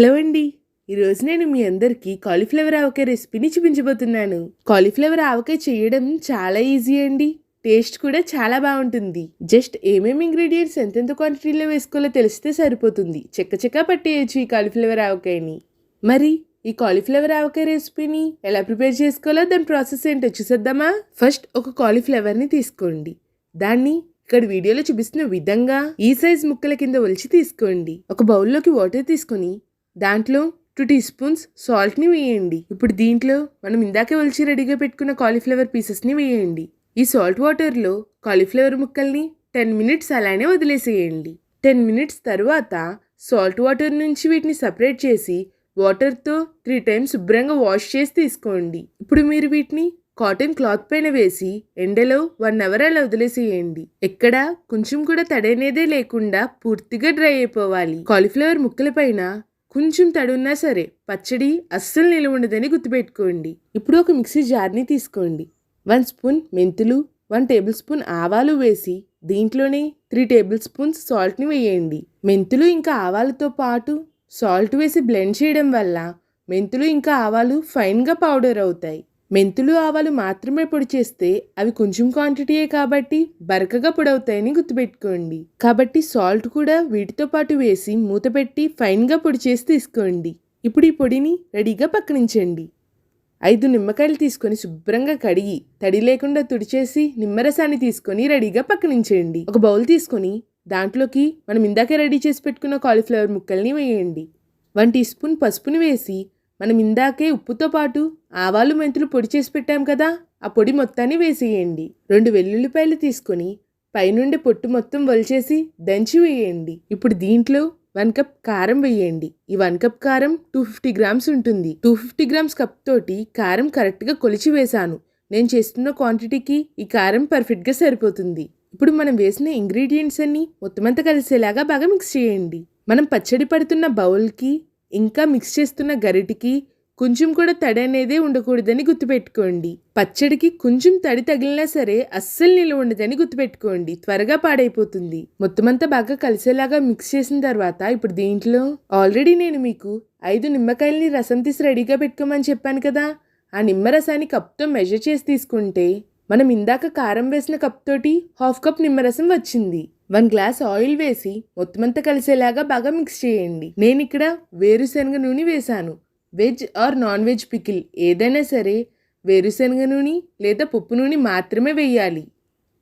Hello అండి ఈరోజు నేను మీ అందరికీ కాలీఫ్లవర్ ఆవకాయ రెసిపీని చూపించబోతున్నాను. కాలీఫ్లవర్ ఆవకాయ చేయడం చాలా ఈజీ అండి. టేస్ట్ కూడా చాలా బాగుంటుంది. జస్ట్ ఏమేమి ఇంగ్రీడియంట్స్ ఎంతెంత క్వాంటిటీలో వేసుకోవాలో తెలిస్తే సరిపోతుంది. చెక్క చెక్క పట్టేయచ్చు ఈ కాలీఫ్లవర్ ఆవకాయని. మరి ఈ కాలీఫ్లవర్ ఆవకాయ రెసిపీని ఎలా ప్రిపేర్ చేసుకోవాలో దాని ప్రాసెస్ ఏంటో చూసేద్దామా? ఫస్ట్ ఒక కాలీఫ్లవర్ని తీసుకోండి. దాన్ని ఇక్కడ వీడియోలో చూపిస్తున్న విధంగా ఈ సైజ్ ముక్కల కింద ఒలిచి తీసుకోండి. ఒక బౌల్లోకి వాటర్ తీసుకొని దాంట్లో టూ టీ స్పూన్స్ సాల్ట్ని వేయండి. ఇప్పుడు దీంట్లో మనం ఇందాకే ఒలిచి రెడీగా పెట్టుకున్న కాలీఫ్లవర్ పీసెస్ని వేయండి. ఈ సాల్ట్ వాటర్లో కాలీఫ్లవర్ ముక్కల్ని టెన్ మినిట్స్ అలానే వదిలేసేయండి. టెన్ మినిట్స్ తర్వాత సాల్ట్ వాటర్ నుంచి వీటిని సపరేట్ చేసి వాటర్తో త్రీ టైమ్స్ శుభ్రంగా వాష్ చేసి తీసుకోండి. ఇప్పుడు మీరు వీటిని కాటన్ క్లాత్ పైన వేసి ఎండలో వన్ అవర్ అలా వదిలేసేయండి. ఎక్కడ కొంచెం కూడా తడనేదే లేకుండా పూర్తిగా డ్రై అయిపోవాలి. కాలీఫ్లవర్ ముక్కల పైన కొంచెం తడున్నా సరే పచ్చడి అస్సలు నిలువ ఉండదని గుర్తుపెట్టుకోండి. ఇప్పుడు ఒక మిక్సీ జార్ని తీసుకోండి. వన్ స్పూన్ మెంతులు వన్ టేబుల్ స్పూన్ ఆవాలు వేసి దీంట్లోనే త్రీ టేబుల్ స్పూన్స్ సాల్ట్ని వేయండి. మెంతులు ఇంకా ఆవాలతో పాటు సాల్ట్ వేసి బ్లెండ్ చేయడం వల్ల మెంతులు ఇంకా ఆవాలు ఫైన్గా పౌడర్ అవుతాయి. మెంతులు ఆవాలు మాత్రమే పొడి చేస్తే అవి కొంచెం క్వాంటిటీయే కాబట్టి బరకగా పొడవుతాయని గుర్తుపెట్టుకోండి. కాబట్టి సాల్ట్ కూడా వీటితో పాటు వేసి మూత పెట్టి ఫైన్గా పొడి చేసి తీసుకోండి. ఇప్పుడు ఈ పొడిని రెడీగా పక్కనించండి. ఐదు నిమ్మకాయలు తీసుకొని శుభ్రంగా కడిగి తడి లేకుండా తుడిచేసి నిమ్మరసాన్ని తీసుకొని రెడీగా పక్కనించేయండి ఒక బౌల్ తీసుకొని దాంట్లోకి మనం ఇందాకే రెడీ చేసి పెట్టుకున్న కాలీఫ్లవర్ ముక్కల్ని వేయండి. వన్ టీ స్పూన్ పసుపుని వేసి మనం ఇందాకే ఉప్పుతో పాటు ఆవాలు మెంతులు పొడి చేసి పెట్టాం కదా ఆ పొడి మొత్తాన్ని వేసేయండి. రెండు వెల్లుల్లిపాయలు తీసుకొని పైనుండి పొట్టు మొత్తం వలిచేసి దంచి వేయండి. ఇప్పుడు దీంట్లో వన్ కప్ కారం వేయండి. ఈ వన్ కప్ కారం టూ ఫిఫ్టీ గ్రామ్స్ ఉంటుంది. టూ ఫిఫ్టీ గ్రామ్స్ కప్ తోటి కారం కరెక్ట్గా కొలిచి వేశాను. నేను చేస్తున్న క్వాంటిటీకి ఈ కారం పర్ఫెక్ట్గా సరిపోతుంది. ఇప్పుడు మనం వేసిన ఇంగ్రీడియంట్స్ అన్ని మొత్తం అంతా కలిసేలాగా బాగా మిక్స్ చేయండి. మనం పచ్చడి పడుతున్న బౌల్కి ఇంకా మిక్స్ చేస్తున్న గరిటికి కొంచెం కూడా తడి అనేదే ఉండకూడదని గుర్తుపెట్టుకోండి. పచ్చడికి కొంచెం తడి తగిలినా సరే అస్సలు నిల్వ ఉండదని గుర్తుపెట్టుకోండి. త్వరగా పాడైపోతుంది. మొత్తం అంతా బాగా కలిసేలాగా మిక్స్ చేసిన తర్వాత ఇప్పుడు దీంట్లో ఆల్రెడీ నేను మీకు ఐదు నిమ్మకాయలని రసం తీసి రెడీగా పెట్టుకోమని చెప్పాను కదా. ఆ నిమ్మరసాన్ని కప్తో మెజర్ చేసి తీసుకుంటే మనం ఇందాక కారం వేసిన కప్ తోటి హాఫ్ కప్ నిమ్మరసం వచ్చింది. వన్ గ్లాస్ ఆయిల్ వేసి మొత్తమంతా కలిసేలాగా బాగా మిక్స్ చేయండి. నేను ఇక్కడ వేరుశనగ నూనె వేశాను. Veg or non veg pickle. ఏదైనా సరే వేరుశనగ నూనె లేదా పప్పు నూనె మాత్రమే వేయాలి.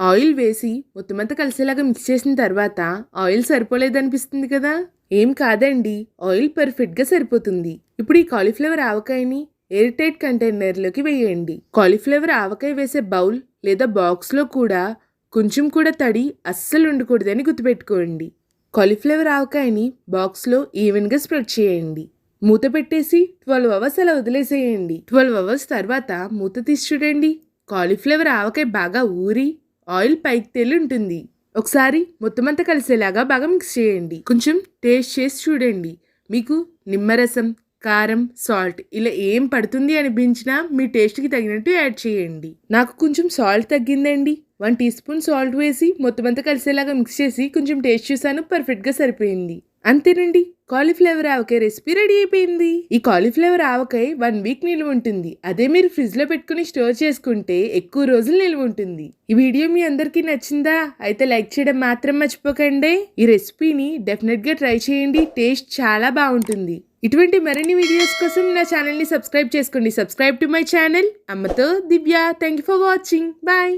ఆయిల్ వేసి మొత్తమంతా కలిసేలాగా మిక్స్ చేసిన తర్వాత ఆయిల్ సరిపోలేదనిపిస్తుంది కదా? ఏం కాదండి. ఆయిల్ పర్ఫెక్ట్గా సరిపోతుంది. ఇప్పుడు ఈ కాలీఫ్లవర్ ఆవకాయని ఎయిర్ టైట్ కంటైనర్లోకి వేయండి. కాలీఫ్లవర్ ఆవకాయ వేసే బౌల్ లేదా బాక్స్లో కూడా కొంచెం కూడా తడి అస్సలు ఉండకూడదని గుర్తుపెట్టుకోండి. కాలీఫ్లవర్ ఆవకాయని బాక్స్లో ఈవెన్గా స్ప్రెడ్ చేయండి. మూత పెట్టేసి ట్వెల్వ్ అవర్స్ అలా వదిలేసేయండి. ట్వెల్వ్ అవర్స్ తర్వాత మూత తీసి చూడండి. కాలీఫ్లవర్ ఆవకాయ బాగా ఊరి ఆయిల్ పైకి తేలి ఉంటుంది. ఒకసారి మొత్తం అంతా కలిసేలాగా బాగా మిక్స్ చేయండి. కొంచెం టేస్ట్ చేసి చూడండి. మీకు నిమ్మరసం కారం సాల్ట్ ఇలా ఏం పడుతుంది అనిపించినా మీ టేస్ట్కి తగినట్టు యాడ్ చేయండి. నాకు కొంచెం సాల్ట్ తగ్గిందండి. వన్ టీ స్పూన్ సాల్ట్ వేసి మొత్తం అంతా కలిసేలాగా మిక్స్ చేసి కొంచెం టేస్ట్ చూసాను పర్ఫెక్ట్గా సరిపోయింది. అంతేనండి కాలీఫ్లవర్ ఆవకాయ రెసిపీ రెడీ అయిపోయింది. ఈ కాలీఫ్లవర్ ఆవకాయ వన్ వీక్ నిల్వ ఉంటుంది. అదే మీరు ఫ్రిడ్జ్లో పెట్టుకుని స్టోర్ చేసుకుంటే ఎక్కువ రోజులు నిల్వ ఉంటుంది. ఈ వీడియో మీ అందరికీ నచ్చిందా? అయితే లైక్ చేయడం మాత్రం మర్చిపోకండి. ఈ రెసిపీని డెఫినెట్గా ట్రై చేయండి టేస్ట్ చాలా బాగుంటుంది. ఇటువంటి మరిన్ని వీడియోస్ కోసం నా ఛానల్ని సబ్స్క్రైబ్ చేసుకోండి. సబ్స్క్రైబ్ టు మై ఛానల్ అమ్మతో Divya. Thank you for watching bye